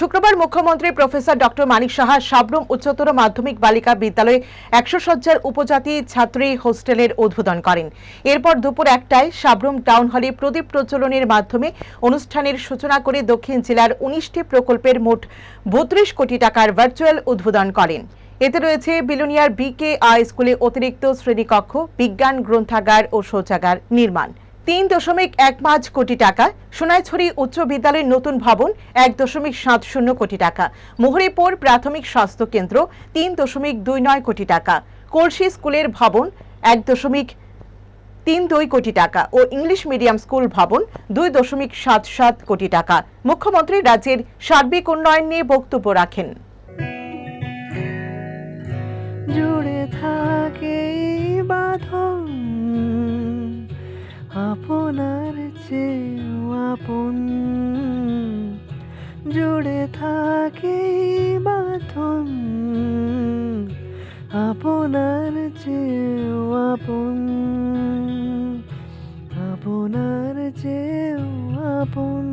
শুক্রবার মুখ্যমন্ত্রী professor doctor Manik Saha Sabroom উচ্চতর মাধ্যমিক বালিকা বিদ্যালয়ে একশো সজ্জার উপজাতি ছাত্রী হোস্টেলের উদ্বোধন করেন। এরপর দুপুর একটায় সাবরুম টাউন হলে প্রদীপ প্রচলনের মাধ্যমে অনুষ্ঠানের সূচনা করে দক্ষিণ জেলার উনিশটি প্রকল্পের মোট বত্রিশ কোটি টাকার ভার্চুয়াল উদ্বোধন করেন। এতে রয়েছে বিলুনিয়ার বিকে আই স্কুলে অতিরিক্ত শ্রেণীকক্ষ, বিজ্ঞান গ্রন্থাগার ও শৌচাগার নির্মাণ। তিন দশমিক এক পাঁচ কোটি টাকা, সোনাইছড়ি উচ্চ বিদ্যালয়ের নতুন ভবন এক দশমিক সাত শূন্য কোটি টাকা, মোহরিপুর প্রাথমিক স্বাস্থ্য কেন্দ্র তিন দশমিক দুই নয় কোটি টাকা, কলসি স্কুলের ভবন এক দশমিক তিন দুই কোটি টাকা ও ইংলিশ মিডিয়াম স্কুল ভবন দুই দশমিক সাত সাত কোটি টাকা। মুখ্যমন্ত্রী রাজ্যের সার্বিক উন্নয়ন নিয়ে বক্তব্য রাখেন। জুড়ে থাকে বাঁধন তোমার আপন। জুড়ে থাকে বাঁধন আপনার চেয়েও আপন। আপনার চেয়েও আপন।